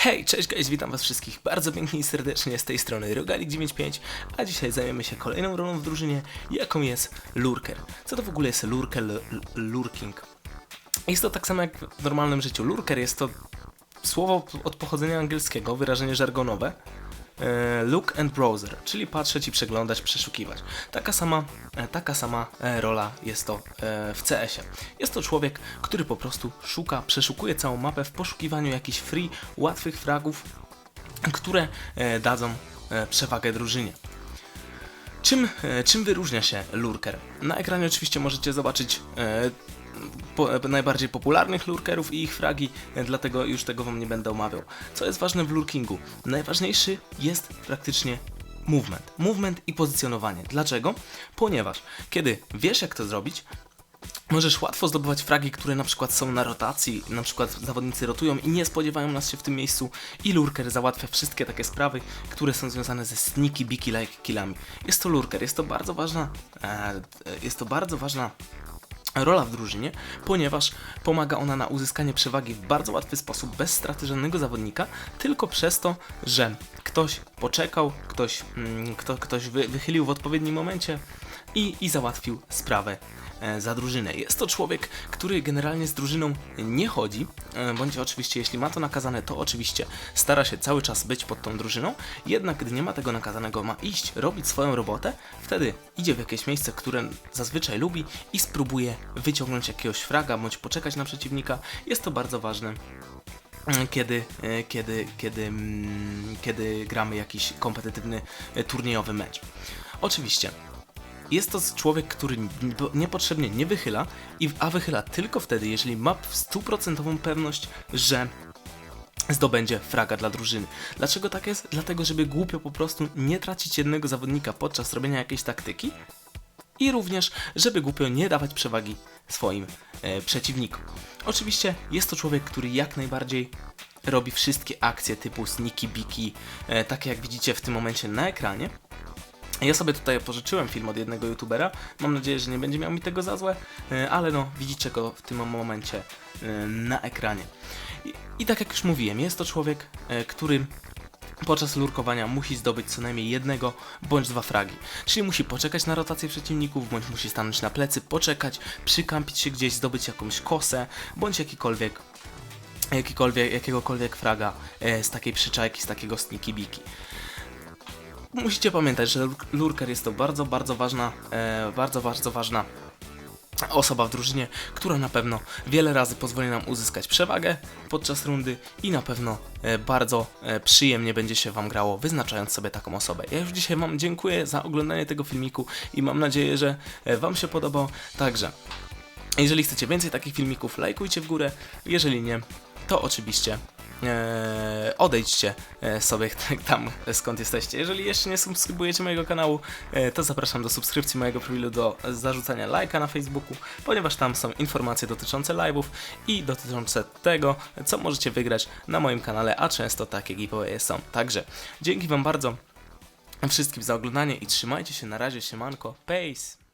Hej, cześć guys, witam was wszystkich bardzo pięknie i serdecznie z tej strony Rogalik95, a dzisiaj zajmiemy się kolejną rolą w drużynie, jaką jest Lurker. Co to w ogóle jest Lurker, Lurking? Jest to tak samo jak w normalnym życiu. Lurker jest to słowo od pochodzenia angielskiego, wyrażenie żargonowe. E, Look and browser, czyli patrzeć i przeglądać, przeszukiwać. Taka sama, e, taka sama e, rola jest to w CS-ie. Jest to człowiek, który po prostu szuka, przeszukuje całą mapę w poszukiwaniu jakichś free, łatwych fragów, które dadzą przewagę drużynie. Czym, czym wyróżnia się lurker? Na ekranie oczywiście możecie zobaczyć po, e, najbardziej popularnych lurkerów i ich fragi, e, dlatego już tego wam nie będę omawiał. Co jest ważne w lurkingu? Najważniejszy jest praktycznie movement. Movement i pozycjonowanie. Dlaczego? Ponieważ kiedy wiesz jak to zrobić, Możesz łatwo zdobywać fragi, które na przykład są na rotacji, na przykład zawodnicy rotują i nie spodziewają nas się w tym miejscu i lurker załatwia wszystkie takie sprawy, które są związane ze sneaky biki like killami. Jest to lurker, jest to bardzo ważna, e, jest to bardzo ważna rola w drużynie, ponieważ pomaga ona na uzyskanie przewagi w bardzo łatwy sposób, bez straty żadnego zawodnika, tylko przez to, że ktoś poczekał, ktoś, mm, kto, ktoś wy, wychylił w odpowiednim momencie i, i załatwił sprawę za drużynę. Jest to człowiek, który generalnie z drużyną nie chodzi, e, bądź oczywiście jeśli ma to nakazane, to oczywiście stara się cały czas być pod tą drużyną, jednak gdy nie ma tego nakazanego, ma iść, robić swoją robotę, wtedy idzie w jakieś miejsce, które zazwyczaj lubi i spróbuje wyciągnąć jakiegoś fraga, bądź poczekać na przeciwnika. Jest to bardzo ważne mm, kiedy, e, kiedy, kiedy, mm, kiedy gramy jakiś kompetytywny e, turniejowy mecz. Oczywiście, jest to człowiek, który niepotrzebnie nie wychyla, a wychyla tylko wtedy, jeżeli ma stuprocentową pewność, że zdobędzie fraga dla drużyny. Dlaczego tak jest? Dlatego, żeby głupio po prostu nie tracić jednego zawodnika podczas robienia jakiejś taktyki i również, żeby głupio nie dawać przewagi swoim e, przeciwnikom. Oczywiście jest to człowiek, który jak najbardziej robi wszystkie akcje typu sneaky biki, e, takie jak widzicie w tym momencie na ekranie. Ja sobie tutaj pożyczyłem film od jednego youtubera. Mam nadzieję, że nie będzie miał mi tego za złe, e, ale no, widzicie go w tym momencie e, na ekranie. I, I tak jak już mówiłem, jest to człowiek, e, który podczas lurkowania musi zdobyć co najmniej jednego bądź dwa fragi. Czyli musi poczekać na rotację przeciwników, bądź musi stanąć na plecy, poczekać, przykampić się gdzieś, zdobyć jakąś kosę, bądź jakikolwiek jakikolwiek, jakiegokolwiek fraga e, z takiej przyczajki, z takiego sneaky biki. Musicie pamiętać, że lur- lurker jest to bardzo, bardzo ważna, e, bardzo, bardzo ważna osoba w drużynie, która na pewno wiele razy pozwoli nam uzyskać przewagę podczas rundy i na pewno e, bardzo e, przyjemnie będzie się Wam grało, wyznaczając sobie taką osobę. Ja już dzisiaj Wam dziękuję za oglądanie tego filmiku i mam nadzieję, że e, Wam się podobał. Także, jeżeli chcecie więcej takich filmików, lajkujcie w górę. Jeżeli nie, to oczywiście odejdźcie e, sobie tam skąd jesteście. Jeżeli jeszcze nie subskrybujecie mojego kanału, e, to zapraszam do subskrypcji mojego profilu, do zarzucania lajka na Facebooku, ponieważ tam są informacje dotyczące live'ów i dotyczące tego, co możecie wygrać na moim kanale, a często takie giveawaye są. Także dzięki Wam bardzo wszystkim za oglądanie i trzymajcie się na razie, siemanko, peace!